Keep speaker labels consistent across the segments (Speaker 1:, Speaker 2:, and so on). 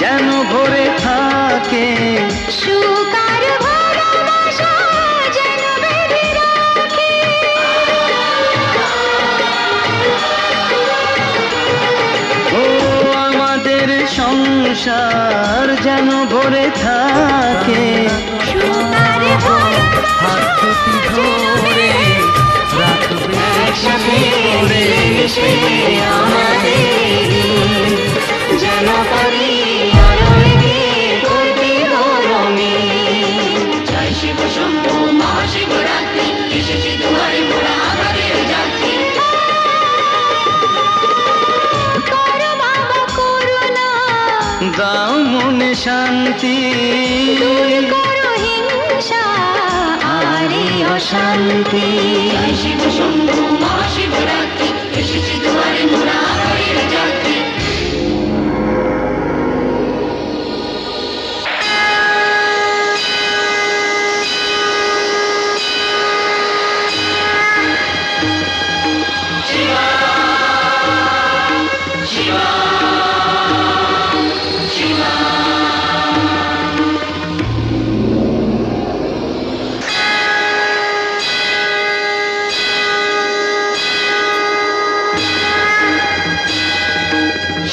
Speaker 1: যেন ভরে থাকে। আমাদের সংসার যেন ভরে থাকে। দাও মনে শান্তি।
Speaker 2: আরে অশান্তি।
Speaker 3: শিব শম্ভু মহাশিবরাত্রি এসেছি দুয়ারে মোরা আধারের যাত্রী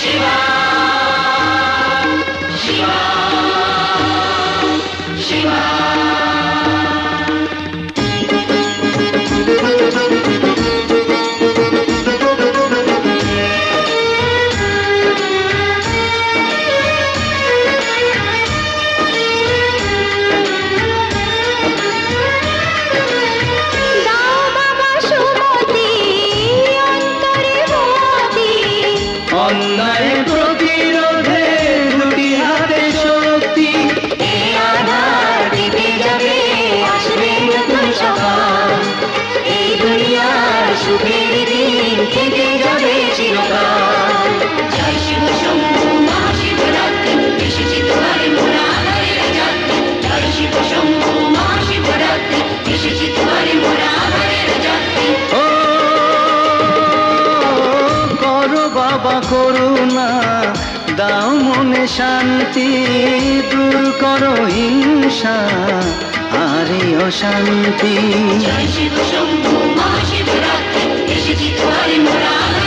Speaker 3: শিবা
Speaker 2: বাবা
Speaker 1: করুণা দাও মনে শান্তি দূর করো হিংসা আরে অশান্তি।
Speaker 3: শম্ভু এসেছি তোমারই মোরা